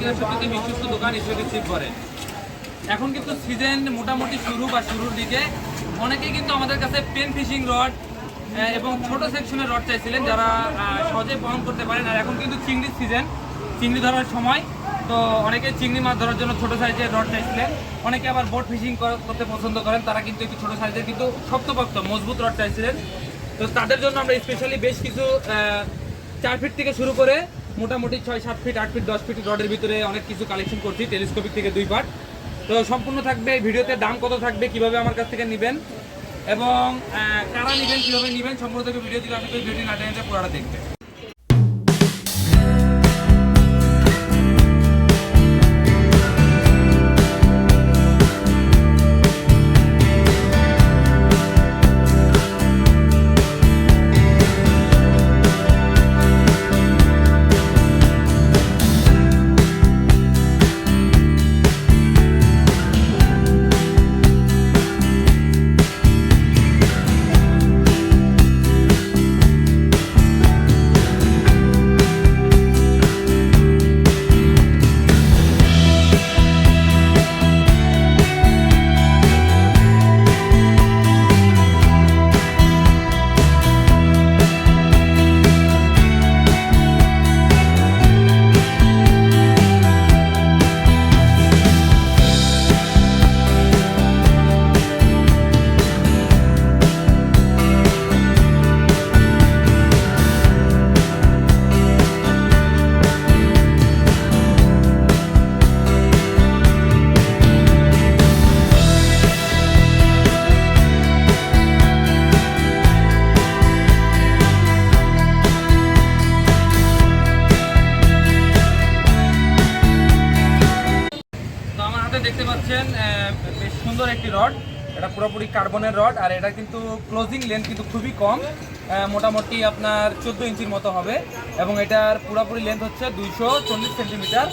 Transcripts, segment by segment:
কিনা সত্যি বিশ্বস্ত দোকান হিসেবে রিসিভ করে। এখন কিন্তু সিজন মোটামুটি শুরু বা শুরুর দিকে। অনেকেই কিন্তু আমাদের কাছে পেন ফিশিং রড এবং ছোট সেকশনের রড চাইছিলেন যারা সহজে বহন করতে পারেন। আর এখন কিন্তু চিংড়ির সিজন চিংড়ি ধরার সময়। তো অনেকে চিংড়ি মাছ ধরার জন্য ছোট সাইজের রড চাইছিলেন। অনেকে আবার বোট ফিশিং করতে পছন্দ করেন। তারা কিন্তু একটু ছোট সাইজের কিন্তু শক্তপোক্ত, মজবুত রড চাইছিলেন। তো তাদের জন্য আমরা স্পেশালি বেশ কিছু চার ফিট থেকে শুরু করে মোটামুটি ছয়, সাত ফিট আট ফিট দশ ফিট রডের ভিতরে অনেক কিছু কালেকশন করছি টেলিস্কোপিক থেকে দুই পার্ট তো সম্পূর্ণ থাকবে ভিডিওতে দাম কত থাকবে, কীভাবে আমার কাছ থেকে নেবেন? এবং কারা নেবেন, কীভাবে নেবেন, সম্পূর্ণ থেকে ভিডিও দিলে আপনি ভিডিও না পুরোটা দেখবে পুরোপুরি কার্বনের রড আর এটা কিন্তু ক্লোজিং লেন্থ কিন্তু খুবই কম মোটামুটি আপনার চোদ্দ ইঞ্চির মতো হবে, এবং এটার পুরোপুরি লেন্থ হচ্ছে দুইশো চল্লিশ সেন্টিমিটার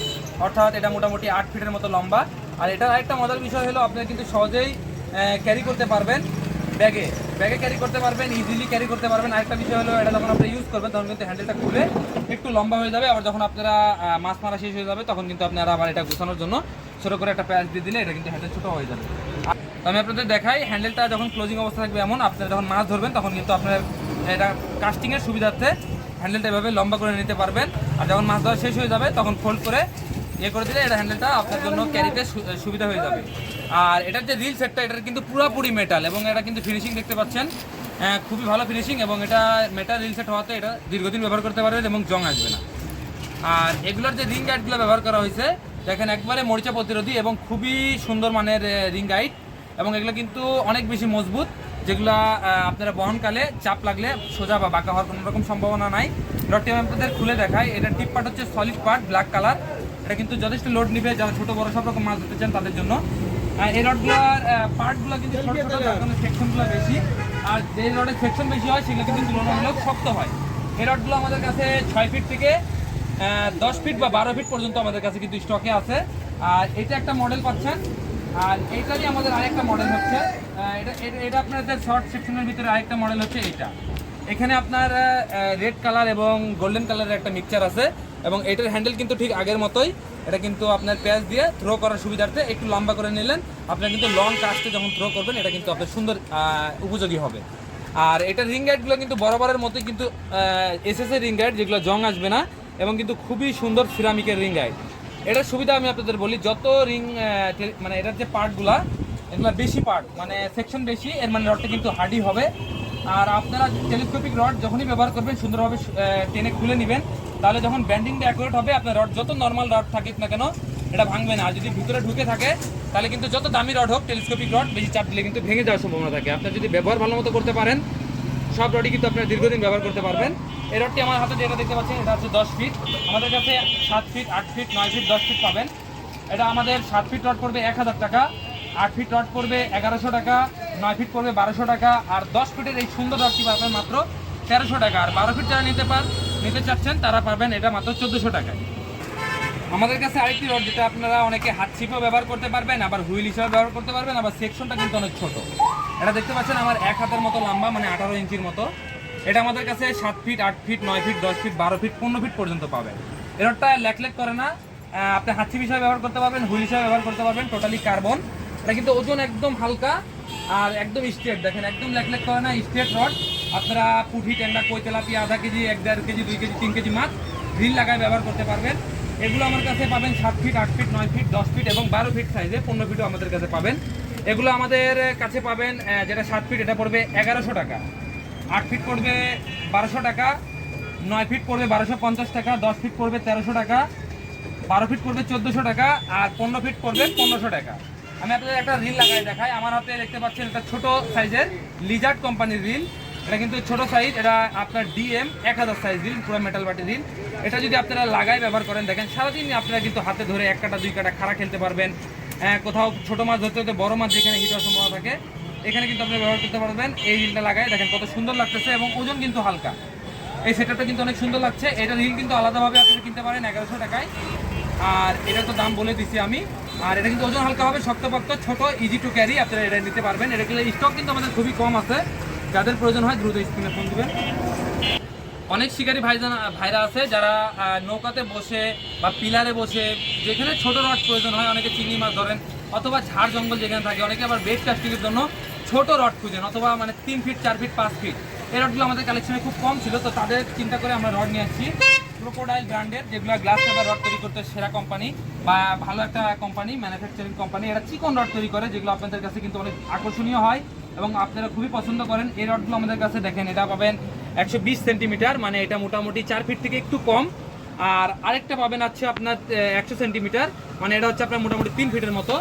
অর্থাৎ এটা মোটামুটি আট ফিটের মতো লম্বা। আর এটার আরেকটা মজার বিষয় হলো আপনারা কিন্তু সহজেই ক্যারি করতে পারবেন ব্যাগে। ব্যাগে ক্যারি করতে পারবেন ইজিলি ক্যারি করতে পারবেন। আরেকটা বিষয় হলো, এটা যখন আপনি ইউজ করবেন, তখন কিন্তু হ্যান্ডেলটা খুলে একটু লম্বা হয়ে যাবে, আবার যখন আপনারা মাছ মারা শেষ হয়ে যাবে, তখন কিন্তু আপনারা আবার এটা গুছানোর জন্য ছোট করে একটা প্যাচ দিয়ে দিলে এটা কিন্তু হ্যান্ডেল ছোটো হয়ে যাবে। আমি আপনাদের দেখাই হ্যান্ডেলটা যখন ক্লোজিং অবস্থা থাকবে এমন আপনারা যখন মাছ ধরবেন তখন কিন্তু আপনার এটা কাস্টিংয়ের সুবিধার্থে হ্যান্ডেলটা এভাবে লম্বা করে নিতে পারবেন। আর যখন মাছ ধরা শেষ হয়ে যাবে তখন ফোল্ড করে ইয়ে করে দিলে এটা হ্যান্ডেলটা আপনার জন্য ক্যারিতে সুবিধা হয়ে যাবে। আর এটার যে রিল সেটটা এটার কিন্তু পুরোপুরি মেটাল এবং এটা কিন্তু ফিনিশিং দেখতে পাচ্ছেন। আহ, খুবই ভালো ফিনিশিং এবং এটা মেটাল রিল সেট হওয়াতে এটা দীর্ঘদিন ব্যবহার করতে পারবেন এবং জং আসবে না। আর এগুলোর যে রিং গার্ডগুলো ব্যবহার করা হয়েছে দেখেন, একবারে মরিচা প্রতিরোধী এবং খুবই সুন্দর মানের রিং গাইড এবং এগুলো কিন্তু অনেক বেশি মজবুত, যেগুলো আপনারা বহনকালে চাপ লাগলে সোজা বা বাঁকা হওয়ার কোনো রকম সম্ভাবনা নাই। রডটি আমি আপনাদের খুলে দেখাই, এটা টিপ পার্ট হচ্ছে সলিড পার্ট ব্ল্যাক কালার এটা কিন্তু যথেষ্ট লোড নিবে, যারা ছোটো, বড়ো সব রকম মাছ ধরতে চান তাদের জন্য। আর এই রডগুলোর পার্টগুলো কিন্তু ছোট ছোট সেকশনগুলো বেশি। আর যে রডের সেকশন বেশি হয় সেগুলো কিন্তু তুলনামূলক শক্ত হয়। এই রডগুলো আমাদের কাছে ছয় ফিট থেকে দশ ফিট বা বারো ফিট পর্যন্ত আমাদের কাছে কিন্তু স্টকে আছে। আর এটা একটা মডেল পাচ্ছেন। আর এইটারই আমাদের আরেকটা মডেল হচ্ছে। এটা এটা- এটা আপনাদের শর্ট সেকশনের ভিতরে আরেকটা মডেল হচ্ছে এটা। এখানে আপনার রেড কালার এবং গোল্ডেন কালারের একটা মিক্সচার আছে। এবং এটার হ্যান্ডেল কিন্তু ঠিক আগের মতোই। এটা কিন্তু আপনার প্যাচ দিয়ে থ্রো করার সুবিধার্থে একটু লম্বা করে নিলেন। আপনার কিন্তু লং কাস্টে যখন থ্রো করবেন, এটা কিন্তু আপনার সুন্দর উপযোগী হবে। আর এটার রিং গাইডগুলো কিন্তু বরাবরের মতোই কিন্তু এসএস এর রিং গাইড যেগুলো জং আসবে না এবং কিন্তু খুবই সুন্দর সিরামিকের রিং গাইড এটার সুবিধা আমি আপনাদের বলি, যত রিং মানে এটার যে পার্টগুলা, এগুলো বেশি পার্ট মানে সেকশন বেশি, এর মানে রডটা কিন্তু হার্ডি হবে। আর আপনারা টেলিস্কোপিক রড যখনই ব্যবহার করবেন, সুন্দরভাবে টেনে খুলে নেবেন, তাহলে যখন ব্যান্ডিংটা অ্যাকুরেট হবে, আপনার রড যত নর্মাল রড থাকুক না কেন, এটা ভাঙবে না। আর যদি ভিতরে ঢুকে থাকে, তাহলে কিন্তু যত দামি রড হোক, টেলিস্কোপিক রড, বেশি চাপ দিলে কিন্তু ভেঙে যাওয়ার সম্ভাবনা থাকে। আপনার যদি ব্যবহার ভালো মতো করতে পারেন সব রডই কিন্তু আপনারা দীর্ঘদিন ব্যবহার করতে পারবেন। এই রডটি আমার হাতে যেটা দেখতে পাচ্ছেন, এটা হচ্ছে দশ ফিট আমাদের কাছে সাত ফিট আট ফিট নয় ফিট দশ ফিট পাবেন। এটা আমাদের সাত ফিট রড পড়বে এক হাজার টাকা, আট ফিট রড পড়বে এগারোশো টাকা, নয় ফিট পড়বে বারোশো টাকা, আর দশ ফিটের এই সুন্দর রডটি পাবেন মাত্র তেরোশো টাকা। আর বারো ফিট যারা নিতে পার নিতে চাচ্ছেন, তারা পাবেন এটা মাত্র চোদ্দোশো টাকায়। আমাদের কাছে আরেকটি রড যেটা আপনারা অনেকে হাত ছিপেও ব্যবহার করতে পারবেন, আবার হুইল হিসাবে ব্যবহার করতে পারবেন, আবার সেকশনটা কিন্তু অনেক ছোট। এটা দেখতে পাচ্ছেন আমার এক হাতের মতো লম্বা মানে আঠারো ইঞ্চির মতো। এটা আমাদের কাছে সাত ফিট, আট ফিট, নয় ফিট, দশ ফিট, বারো ফিট, পনেরো ফিট পর্যন্ত পাবেন। এই রডটা লেক করে না। আপনি হাত হাতছি হিসাবে ব্যবহার করতে পারবেন, হুইল হিসাবে ব্যবহার করতে পারবেন, টোটালি কার্বন। এটা কিন্তু ওজন একদম হালকা আর একদম স্ট্রেট, দেখেন একদম লেক লেক করে না, স্ট্রেট রড। আপনারা পুঁঠি, ট্যাংরা কই তেলাপিয়া আধা কেজি, এক দেড় কেজি, দুই কেজি, তিন কেজি মাছ গ্রিল লাগায় ব্যবহার করতে পারবেন। এগুলো আমার কাছে পাবেন সাত ফিট আট ফিট নয় ফিট দশ ফিট এবং বারো ফিট সাইজে পনেরো ফিটও আমাদের কাছে পাবেন। এগুলো আমাদের কাছে পাবেন যেটা সাত ফিট এটা পড়বে এগারোশো টাকা। আট ফিট পড়বে বারোশো টাকা, নয় ফিট পড়বে বারোশো পঞ্চাশ টাকা, দশ ফিট পড়বে তেরোশো টাকা, বারো ফিট পড়বে চোদ্দোশো টাকা, আর পনেরো ফিট পড়বে পনেরোশো টাকা। আমি আপনাদের একটা রিল লাগাই দেখাই। আমার হাতে দেখতে পাচ্ছেন একটা ছোট সাইজের লিজার্ড কোম্পানির রিল এটা কিন্তু ছোট সাইজ এটা আপনার ডিএম এক হাজার সাইজ রিল পুরো মেটাল বাটি রিল। এটা যদি আপনারা লাগাই ব্যবহার করেন দেখেন সারাদিন আপনারা কিন্তু হাতে ধরে এক কাটা দুই কাটা খাড়া খেলতে পারবেন। আহ, কোথাও ছোট মাছ ধরতে হতে বড় মাছ যেখানে হিটার সম্ভাবনা থাকে এখানে কিন্তু আপনি ব্যবহার করতে পারবেন। এই রিলটা লাগাই দেখেন কত সুন্দর লাগতেছে এবং ওজন কিন্তু হালকা। এই সেটআপটা কিন্তু অনেক সুন্দর লাগছে। এটা রিল কিন্তু আলাদাভাবে আপনারা কিনতে পারেন এগারোশো টাকায়। আর এটা তো দাম বলে দিছি আমি। আর এটা কিন্তু ওজন হালকা হবে শক্তপোক্ত ছোট ইজি টু ক্যারি আপনারা এটা নিতে পারবেন। এটা কিন্তু স্টক কিন্তু আমাদের খুবই কম আছে। যাদের প্রয়োজন হয় দ্রুত স্ক্রিনে ফোন দিবেন। অনেক শিকারী ভাইজান, ভাইরা আছে যারা নৌকাতে বসে বা পিলারে বসে যেখানে ছোট রড প্রয়োজন হয় অনেকে চিংড়ি মাছ ধরেন অথবা ঝাড় জঙ্গল যেখানে থাকে, অনেকে আবার বেড কাস্টিংয়ের জন্য ছোট রড খুঁজেন অথবা মানে তিন ফিট চার ফিট পাঁচ ফিট এই রডগুলো আমাদের কালেকশনে খুব কম ছিল, তো তাদের চিন্তা করে আমরা রড নিয়ে আসছি। ক্রোকোডাইল ব্র্যান্ডের যেগুলো গ্লাস পেপার রড তৈরি করতে সেরা কোম্পানি বা ভালো একটা কোম্পানি ম্যানুফ্যাকচারিং কোম্পানি এরা চিকন রড তৈরি করে, যেগুলো আপনাদের কাছে কিন্তু অনেক আকর্ষণীয় হয়। এবং আপনারা খুবই পছন্দ করেন, এই রডগুলো আমাদের কাছে দেখেন, এটা পাবেন একশো বিশ সেন্টিমিটার মানে এটা মোটামুটি চার ফিট থেকে একটু কম। আর আরেকটা পাবেন হচ্ছে আপনার একশো সেন্টিমিটার মানে এটা হচ্ছে আপনার মোটামুটি তিন ফিটের মতো।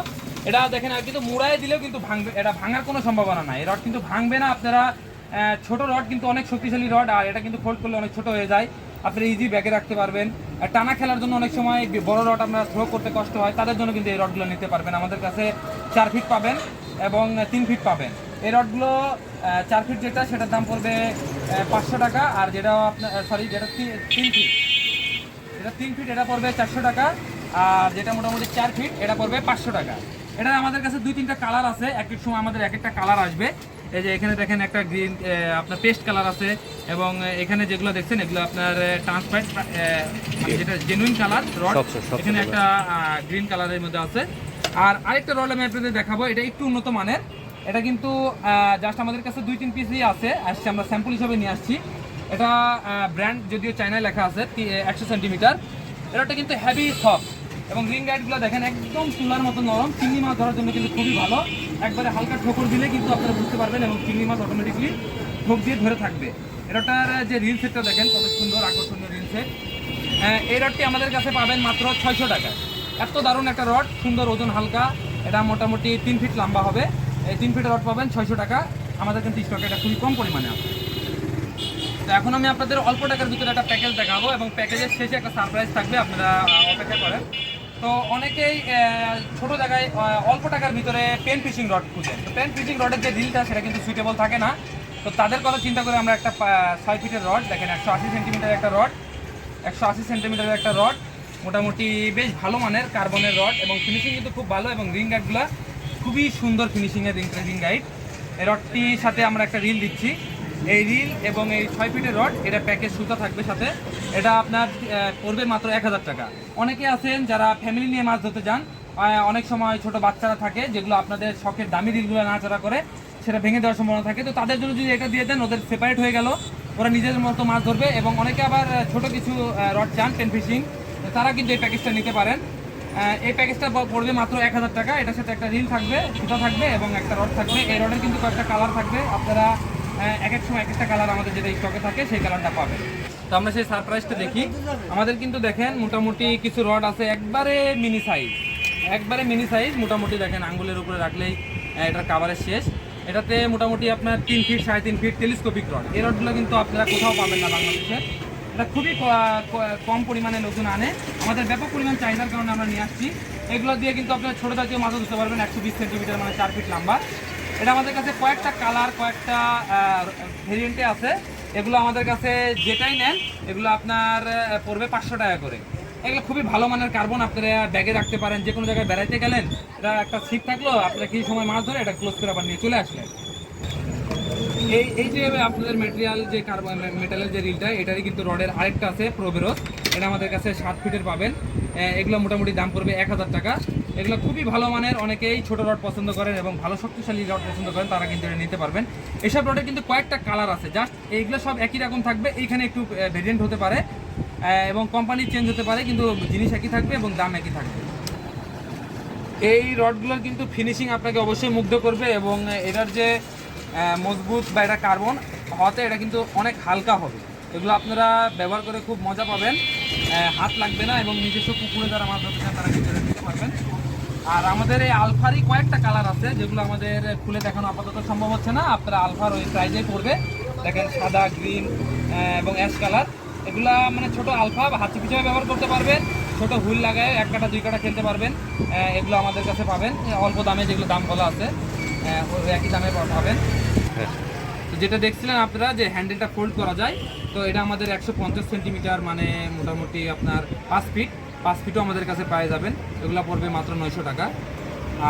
এটা দেখেন, আর কিন্তু মুড়ায় দিলেও কিন্তু ভাঙবে, এটা ভাঙার কোনো সম্ভাবনা নাই। রড কিন্তু ভাঙবে না, আপনারা ছোট রড কিন্তু অনেক শক্তিশালী রড, আর এটা কিন্তু ফোল্ড করলে অনেক ছোট হয়ে যায়। আপনি ইজি ব্যাগে রাখতে পারবেন। আর টানা খেলার জন্য অনেক সময় বড় রড আপনার থ্রো করতে কষ্ট হয়, তাদের জন্য কিন্তু এই রডগুলো নিতে পারবেন। আমাদের কাছে চার ফিট পাবেন এবং তিন ফিট পাবেন। এই রডগুলো চার ফিট যেটা সেটার দাম পড়বে পাঁচশো টাকা। আর যেটা আপনার সরি যেটা তিন ফিট এটা তিন ফিট এটা পড়বে চারশো টাকা। আর যেটা মোটামুটি চার ফিট এটা পড়বে পাঁচশো টাকা। এটা আমাদের কাছে দুই তিনটা কালার আছে। এক এক সময় আমাদের এক একটা কালার আসবে। এই যে এখানে দেখেন একটা গ্রিন আপনার পেস্ট কালার আছে। এবং এখানে যেগুলো দেখছেন এগুলো আপনার ট্রান্সপারেন্ট মানে যেটা জেনুইন কালার রড এখানে একটা গ্রিন কালারের মধ্যে আছে। আর আরেকটা রড আমি আপনাদের দেখাবো। এটা একটু উন্নত মানের। এটা কিন্তু জাস্ট আমাদের কাছে দুই, তিন পিসই আছে। আসছে, আমরা স্যাম্পল হিসাবে নিয়ে আসছি। এটা ব্র্যান্ড যদিও চায়নায় লেখা আছে একশো সেন্টিমিটার এটা কিন্তু হেভি সফট এবং রিং গাইডগুলো দেখেন, একদম তুলার মতো নরম। চিংড়ি মাছ ধরার জন্য কিন্তু খুবই ভালো। একবারে হালকা ঠোকর দিলে কিন্তু আপনারা বুঝতে পারবেন এবং চিংড়ি মাছ অটোমেটিকলি ঠোক দিয়ে ধরে থাকবে। এটার যে রিল সেটটা দেখেন, কত সুন্দর, আকর্ষণীয় রিল সেট এই রডটি আমাদের কাছে পাবেন মাত্র ছয়শো টাকা এত দারুণ একটা রড সুন্দর ওজন হালকা। এটা মোটামুটি তিন ফিট লম্বা হবে। এই তিন ফিটের রড পাবেন, ছয়শো টাকা। আমাদের কিন্তু স্টকে এটা খুবই কম পরিমাণে আছে। তো এখন আমি আপনাদের অল্প টাকার ভিতরে একটা প্যাকেজ দেখাবো এবং প্যাকেজের শেষে একটা সারপ্রাইজ থাকবে, আপনারা অপেক্ষা করেন। তো অনেকেই ছোট জায়গায় অল্প টাকার ভিতরে পেন ফিশিং রড খুঁজেন। তো পেন ফিশিং রডের যে ডিলটা সেটা কিন্তু সুইটেবল থাকে না। তো তাদের কথা চিন্তা করে আমরা একটা ছয় ফিটের রড দেখেন একশো আশি সেন্টিমিটার একটা রড একশো আশি সেন্টিমিটারের একটা রড মোটামুটি বেশ ভালো মানের কার্বনের রড এবং ফিনিশিং কিন্তু খুব ভালো এবং রিং গাইডগুলো খুবই সুন্দর ফিনিশিংয়ের রিং গাইড এই রডটির সাথে আমরা একটা রিল দিচ্ছি। এই রিল এবং এই ছয় ফিটের রড এটা প্যাকেজ সুতা থাকবে সাথে। এটা আপনার পড়বে মাত্র এক হাজার টাকা। অনেকে আছেন যারা ফ্যামিলি নিয়ে মাছ ধরতে যান অনেক সময় ছোট বাচ্চারা থাকে যেগুলো আপনাদের শখের দামি রিলগুলো নাড়াচাড়া করে, সেটা ভেঙে দেওয়ার সম্ভাবনা থাকে। তো তাদের জন্য যদি এটা দিয়ে দেন, ওদের সেপারেট হয়ে গেল। ওরা নিজেদের মতো মাছ ধরবে এবং অনেকে আবার ছোট কিছু রড চান পেন ফিশিং তারা কিন্তু এই প্যাকেজটা নিতে পারেন। এই প্যাকেজটা পড়বে মাত্র এক হাজার টাকা। এটার সাথে একটা রিল থাকবে সুতা থাকবে এবং একটা রড থাকবে। এই রডের কিন্তু কয়েকটা কালার থাকবে। আপনারা এক এক সময় এক একটা কালার আমাদের যেটা স্টকে থাকে, সেই কালারটা পাবেন। তো আমরা সেই সারপ্রাইজটা দেখি। আমাদের কিন্তু দেখেন, মোটামুটি কিছু রড আছে, একবারে মিনি সাইজ একবারে মিনি সাইজ মোটামুটি দেখেন, আঙ্গুলের উপরে রাখলেই এটার কাভারের শেষ। এটাতে মোটামুটি আপনার তিন ফিট সাড়ে তিন ফিট টেলিস্কোপিক রড এই রডগুলো কিন্তু আপনারা কোথাও পাবেন না বাংলাদেশে। এটা খুবই ক- ক- কম পরিমাণে লোকজন আনে। আমাদের ব্যাপক পরিমাণ চাহিদার কারণে আমরা নিয়ে আসছি। এগুলো দিয়ে কিন্তু আপনার ছোটো জাতীয় মাছও ধরতে পারবেন, একশো বিশ সেন্টিমিটার মানে চার ফিট লম্বা। এটা আমাদের কাছে কয়েকটা কালার কয়েকটা ভেরিয়েন্টে আছে। এগুলো আমাদের কাছে যেটাই নেন, এগুলো আপনার পড়বে পাঁচশো টাকা করে। এগুলো খুবই ভালো মানের কার্বন আপনারা ব্যাগে রাখতে পারেন। যে কোনো জায়গায় বেড়াইতে গেলেন, এটা একটা সিট থাকল, আপনারা কিছু সময় মাছ ধরে এটা ক্লোজ করে আবার নিয়ে চলে আসলেন? এই এই যে আপনাদের ম্যাটেরিয়াল যে কার্বন মেটালের যে রিলটা এটারই কিন্তু রডের আরেকটা আছে প্রোবেরোস এটা আমাদের কাছে সাত ফিটের পাবেন। এগুলো মোটামুটি দাম পড়বে এক হাজার টাকা। এগুলো খুবই ভালো মানের, অনেকেই ছোট রড পছন্দ করেন এবং ভালো শক্তিশালী রড পছন্দ করেন, তারা কিন্তু এটা নিতে পারবেন। এসব রডের কিন্তু কয়েকটা কালার আছে। জাস্ট এইগুলো সব একই রকম থাকবে, এইখানে একটু ভেরিয়েন্ট হতে পারে। এবং কোম্পানি চেঞ্জ হতে পারে, কিন্তু জিনিস একই থাকবে এবং দাম একই থাকবে। এই রডগুলোর কিন্তু ফিনিশিং আপনাকে অবশ্যই মুগ্ধ করবে এবং এটার যে মজবুত বা এটা কার্বন হতে এটা কিন্তু অনেক হালকা হবে। এগুলো আপনারা ব্যবহার করে খুব মজা পাবেন। হাত লাগবে না এবং নিজস্ব পুকুরে যারা মাছ ধরতে চান তারা কিন্তু নিতে পারবেন। আর আমাদের এই আলফারই কয়েকটা কালার আছে, যেগুলো আমাদের খুলে দেখানো আপাতত সম্ভব হচ্ছে না। আপনারা আলফার ওই প্রাইজেই পড়বে। দেখেন সাদা গ্রিন এবং অ্যাশ কালার এগুলা মানে ছোট আলফা হাতি পিছনে ব্যবহার করতে পারবেন। ছোট হুল লাগায় এক কাটা, দুই কাটা খেলতে পারবেন। এগুলো আমাদের কাছে পাবেন। অল্প দামে যেগুলো দাম বলা আছে। একই দামে পাবেন। তো যেটা দেখছিলেন আপনারা যে হ্যান্ডেলটা ফোল্ড করা যায় তো এটা আমাদের একশো পঞ্চাশ সেন্টিমিটার মানে মোটামুটি আপনার পাঁচ ফিট পাঁচ ফিটও আমাদের কাছে পেয়ে যাবেন। এগুলো পড়বে মাত্র নয়শো টাকা।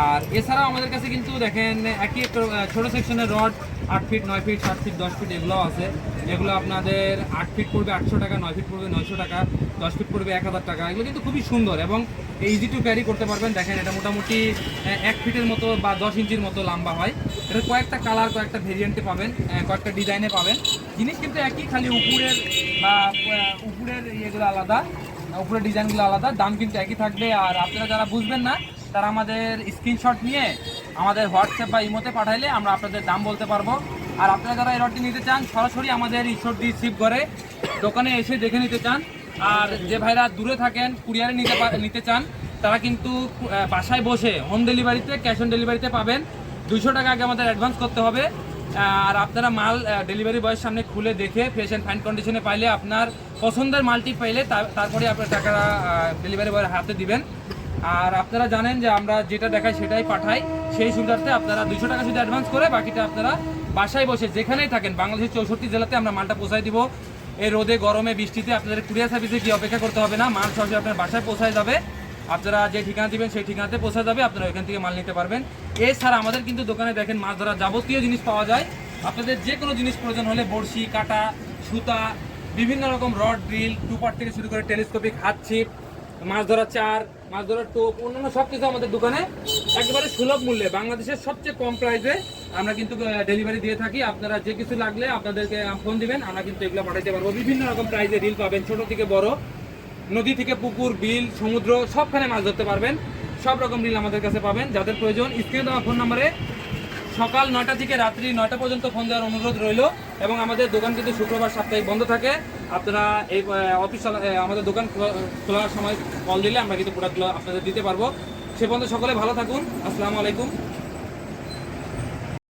আর এছাড়াও আমাদের কাছে কিন্তু দেখেন একই একটা আহ, সেকশনের রড আট ফিট নয় ফিট সাত ফিট দশ ফিট এগুলো আছে। এগুলো আপনাদের আট ফিট পড়বে আটশো টাকা নয় ফিট পড়বে নয়শো টাকা দশ ফিট পড়বে এক হাজার টাকা। এগুলো কিন্তু খুবই সুন্দর এবং ইজি টু ক্যারি করতে পারবেন। দেখেন, এটা মোটামুটি এক ফিটের মতো বা দশ ইঞ্চির মতো লম্বা হয়। এটা কয়েকটা কালার কয়েকটা ভেরিয়েন্টে পাবেন কয়েকটা ডিজাইনে পাবেন। জিনিস কিন্তু একই, খালি উপরের বা উপরের ইয়েগুলো আলাদা, উপরের ডিজাইনগুলো আলাদা, দাম কিন্তু একই থাকবে। আর আপনারা যারা বুঝবেন না, তারা আমাদের স্ক্রিনশট নিয়ে আমাদের হোয়াটসঅ্যাপ বা ইমোতে পাঠাইলে আমরা আপনাদের দাম বলতে পারব। আর আপনারা যারা এই রডটি নিতে চান, সরাসরি আমাদের ঈশ্বরদী রিসিভ করে দোকানে এসে দেখে নিতে চান। আর যে ভাইরা দূরে থাকেন কুরিয়ারে নিতে নিতে চান, তারা কিন্তু বাসায় বসে হোম ডেলিভারিতে ক্যাশ অন ডেলিভারিতে পাবেন। দুইশো টাকা আগে আমাদের অ্যাডভান্স করতে হবে। আর আপনারা মাল ডেলিভারি বয়ের সামনে খুলে দেখে ফ্রেশ অ্যান্ড ফাইন কন্ডিশনে পাইলে আপনার পছন্দের মালটি পাইলে তারপরে আপনার টাকাটা ডেলিভারি বয়ের হাতে দিবেন। আর আপনারা জানেন যে আমরা যেটা দেখাই সেটাই পাঠাই। সেই সুবিধার্থে আপনারা দুশো টাকা শুধু অ্যাডভান্স করে বাকিটা আপনারা বাসায় বসে যেখানেই থাকেন, বাংলাদেশের চৌষট্টি জেলাতে আমরা মালটা পৌঁছায় দিব। এই রোদে, গরমে, বৃষ্টিতে আপনাদের কুরিয়ার সার্ভিসে কি অপেক্ষা করতে হবে না। মাল সরাসরি আপনার বাসায় পৌঁছায় যাবে। আপনারা যে ঠিকানা দেবেন সেই ঠিকানাতে পৌঁছা যাবে। আপনারা ওইখান থেকে মাল নিতে পারবেন। এছাড়া আমাদের কিন্তু দোকানে দেখেন মাছ ধরার যাবতীয় জিনিস পাওয়া যায়। আপনাদের যে কোনো জিনিস প্রয়োজন হলে বড়শি, কাটা, সুতা, বিভিন্ন রকম রড, ড্রিল, টুপার থেকে শুরু করে টেলিস্কোপিক, হাত ছিপ, মাছ ধরার চার মাছ ধরার টোপ, অন্যান্য সব কিছু আমাদের দোকানে একেবারে সুলভ মূল্যে। বাংলাদেশের সবচেয়ে কম প্রাইসে আমরা কিন্তু ডেলিভারি দিয়ে থাকি। আপনারা যে কিছু লাগলে আপনাদেরকে ফোন দিবেন, আমরা কিন্তু এগুলো পাঠাইতে পারব। বিভিন্ন রকম প্রাইসে রিল পাবেন, ছোট থেকে বড়, নদী থেকে পুকুর, বিল, সমুদ্র, সবখানে মাছ ধরতে পারবেন। সব রকম রিল আমাদের কাছে পাবেন। যাদের প্রয়োজন, স্ক্রিনে দেওয়া ফোন নম্বরে সকাল নয়টা থেকে রাত্রি নয়টা পর্যন্ত ফোন দেওয়ার অনুরোধ রইল এবং আমাদের দোকান কিন্তু শুক্রবার সাপ্তাহিক বন্ধ থাকে। আপনারা এই অফিস আমাদের দোকান খোলা- খোলার সময় কল দিলে আমরা কিন্তু প্রোডাক্টগুলো আপনাদের দিতে পারব। সে পর্যন্ত সকলে ভালো থাকুন। আসসালামু আলাইকুম।